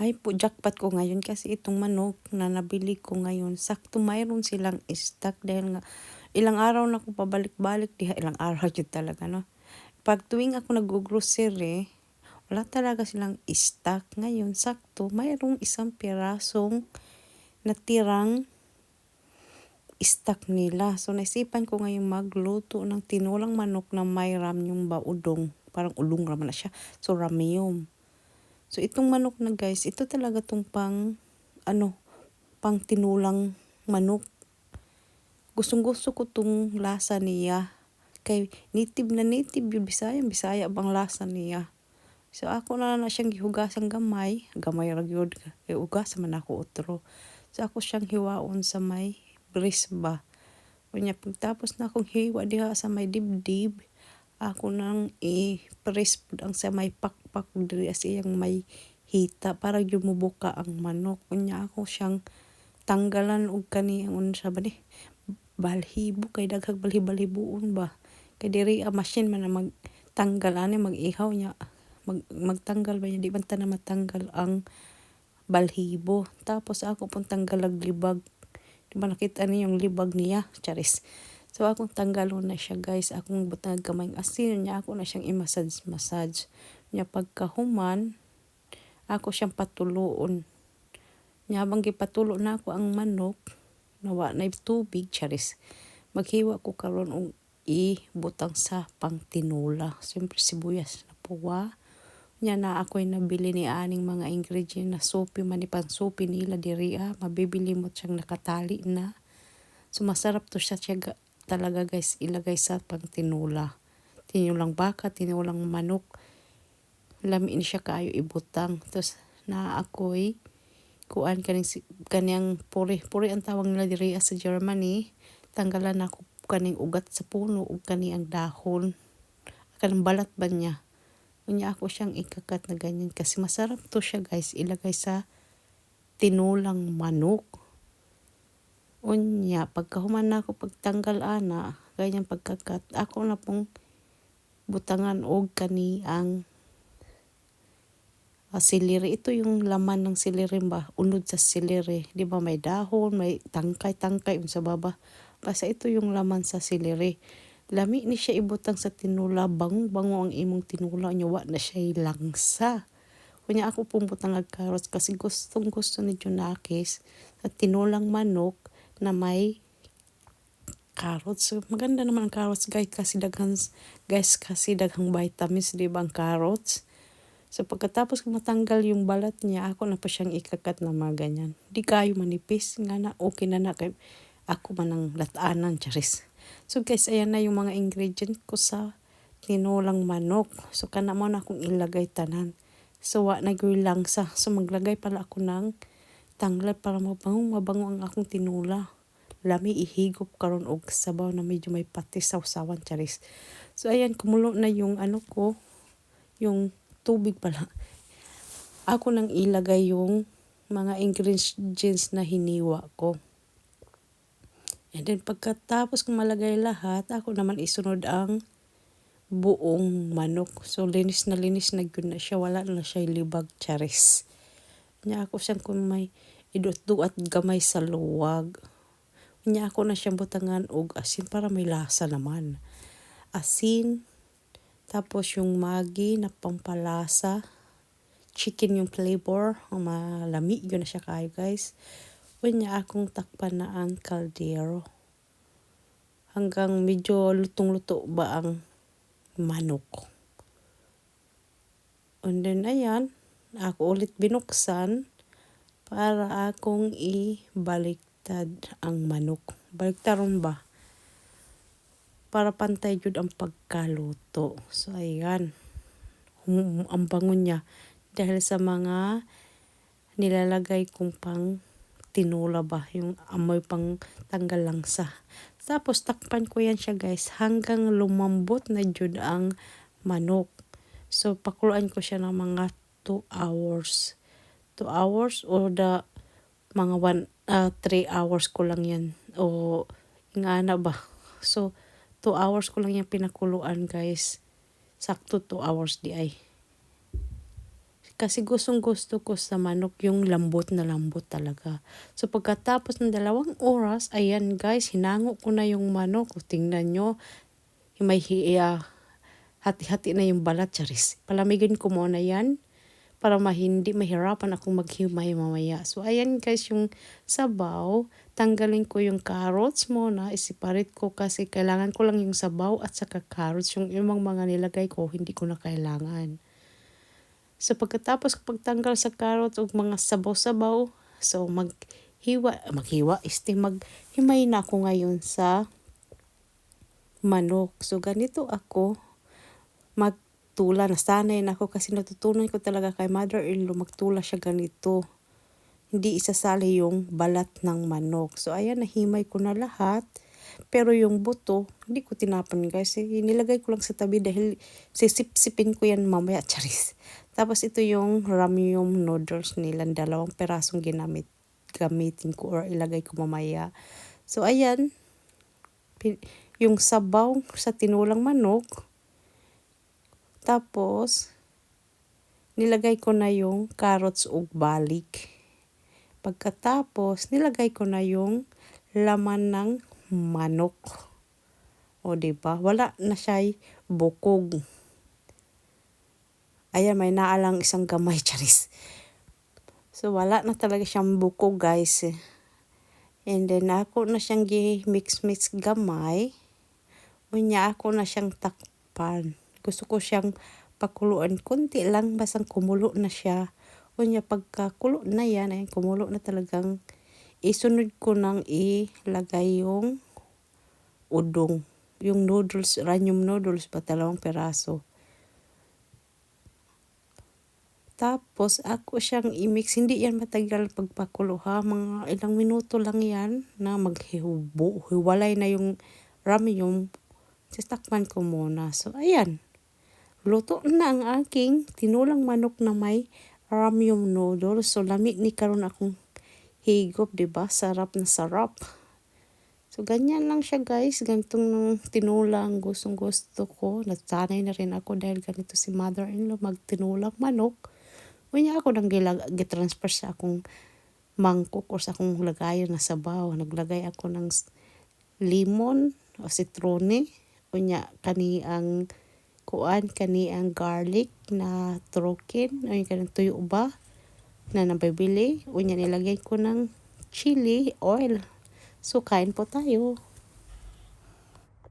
Hay po, jackpot ko ngayon kasi itong manok na nabili ko ngayon, sakto mayroon silang stock dahil nga ilang araw na ako pabalik-balik diha, ilang araw yun talaga no. Pag tuwing ako nag-grocery, wala talaga silang stock. Ngayon, sakto, mayroong isang pirasong natirang stock nila. So, naisipan ko ngayon magluto ng tinulang manok na may ram yung baudong. Parang ulong raman na siya. So, ramyum. So, itong manok na guys, ito talaga tong pang, ano, pang tinulang manok. Gustong gusto ko tong lasa niya. Kay native na native yung Bisaya, Bisaya bang lasa niya. So, ako na na siyang gihugasan gamay. Gamay ra gyud Kay ugas man ako utro. So, ako siyang hiwaon sa may brisba. Kunya, pagtapos na akong hiwa diha sa may dibdib, ako nang i-press ang sa may pakpak diri as iyang may hita para yung mubuka ang manok. Kunya ako siyang tanggalan og kani ang unsa ba ni balhibo kay daghag balhibalhibuon ba. Kay diri a machine man na magtanggal ani mag-ihaw niya mag, magtanggal ba niya di man na matanggal ang balhibo. Tapos ako pong tanggalag libag. Di ba nakita niyo yung libag niya? Charis. So akong tanggalon na siya guys. Akong butang kamay asin niya ako na siyang i-massage massage. Niya pagkahuman ako siyang patuloon. Niya bang gipatulo na ako ang manok nawa na tubig charis. Maghiwa ko karon og i-butang sa pangtinula. Siyempre sibuyas na puwa. Nya na ako'y nabili ni aning mga ingredient na sopi man pang sopi nila diri ah. Mabibili mo siyang nakatali na. So masarap to siya, siya talaga guys ilagay sa pangtinula. Tinulang baka, tinulang manok. Lami ni siya kaayo ibutang. Tapos na ako'y kuan kaning kaniyang puri puri ang tawag nila diri sa Germany tanggalan ako kaning ugat sa puno ug kani ang dahon kanang balat ba niya unya ako siyang ikakat na ganyan kasi masarap to siya guys ilagay sa tinulang manok Unya, pagkahuman na ako pagtanggal ana, ganyan pagkakat, ako na pong butangan og kani ang uh, siliri. Ito yung laman ng siliri ba? Unod sa siliri. Di ba may dahon, may tangkay-tangkay sa baba. Basta ito yung laman sa siliri. Lami ni siya ibutang sa tinula, bango-bango ang imong tinula, nyawa na siya langsa. Kunya ako pumbutang ang carrots kasi gustong gusto ni Junakis sa tinulang manok na may carrots. Maganda naman ang carrots guys kasi daghang guys kasi daghang vitamins di ba ang carrots. So pagkatapos ko matanggal yung balat niya, ako na pa siyang ikakat na mga ganyan. Di kayo manipis, nga na okay na na kay ako man ang latanan, charis. So guys, ayan na yung mga ingredient ko sa tinulang manok. So kana mo na akong ilagay tanan. So wa na lang sa. So maglagay pala ako ng tanglad para mabango mabango ang akong tinula. Lami ihigop karon og sabaw na medyo may patis sawan charis. So ayan kumulo na yung ano ko yung tubig pala. Ako nang ilagay yung mga ingredients na hiniwa ko. And then pagkatapos kong malagay lahat ako naman isunod ang buong manok. So linis na linis na yun na siya. Wala na siya libag charis Nya ako siyang kung may idutdo at gamay sa luwag. Nya ako na siyang butangan og asin para may lasa naman. Asin, tapos yung magi na pampalasa, chicken yung flavor, malami yun na siya kayo guys. Unya akong takpan na ang kaldero. Hanggang medyo lutong-luto ba ang manok. And then ayan, ako ulit binuksan para akong ibaliktad ang manok. Baliktaron ba? Para pantay jud ang pagkaluto. So ayan. Hum, ang bango niya dahil sa mga nilalagay kong pang tinula ba yung amoy pang tanggal langsa. Tapos takpan ko yan siya guys hanggang lumambot na jud ang manok. So pakuluan ko siya ng mga 2 hours. 2 hours or the mga 1 uh, 3 hours ko lang yan o nga na ba so 2 hours ko lang yung pinakuluan guys sakto 2 hours di ay Kasi gustong gusto ko sa manok yung lambot na lambot talaga. So pagkatapos ng dalawang oras, ayan guys, hinango ko na yung manok. Tingnan nyo, may hiya, hati-hati na yung balat, charis. Palamigin ko muna yan para mahindi mahirapan akong maghimay mamaya. So, ayan guys, yung sabaw, tanggalin ko yung carrots muna, isiparit ko kasi kailangan ko lang yung sabaw at saka carrots. Yung imang mga nilagay ko, hindi ko na kailangan. So, pagkatapos pagtanggal sa carrots o mga sabaw-sabaw, so maghiwa, maghiwa, este, maghimay na ako ngayon sa manok. So, ganito ako mag magtula. Nasanay na ako kasi natutunan ko talaga kay mother-in-law magtula siya ganito. Hindi isasali yung balat ng manok. So ayan, nahimay ko na lahat. Pero yung buto, hindi ko tinapan guys. Nilagay ko lang sa tabi dahil sisip-sipin ko yan mamaya. Charis. Tapos ito yung ramyun noodles nila. Dalawang perasong ginamit. Gamitin ko or ilagay ko mamaya. So ayan. Yung sabaw sa tinulang manok tapos, nilagay ko na yung carrots ug balik. Pagkatapos, nilagay ko na yung laman ng manok. O, ba? Wala na siya bukog. Ayan, may naalang isang gamay, charis. So, wala na talaga siyang bukog, guys. And then, ako na siyang gi-mix-mix gamay. Unya, ako na siyang takpan gusto ko siyang pakuluan konti lang basang kumulo na siya. Kunya pagkakulo na yan ay kumulo na talagang isunod ko nang ilagay yung udong. Yung noodles ranyum noodles pa dalawang peraso tapos ako siyang i-mix. Hindi yan matagal pagpakulo ha? Mga ilang minuto lang yan na maghihubo hiwalay na yung ramyun sistakpan ko muna. So ayan Luto na ang aking tinulang manok na may ramyun noodles. So, lamig ni karon akong higop, ba diba? Sarap na sarap. So, ganyan lang siya guys. Ganitong tinulang gustong gusto ko. Nasanay na rin ako dahil ganito si mother-in-law magtinulang manok. Unya ako nang gitransfer sa akong mangkok o sa akong lagayan na sabaw. Naglagay ako ng limon o citrone. Unya kani ang kuan kani ang garlic na trokin o yung kanang tuyo ba na nabibili. Unya nilagay ko ng chili oil. So kain po tayo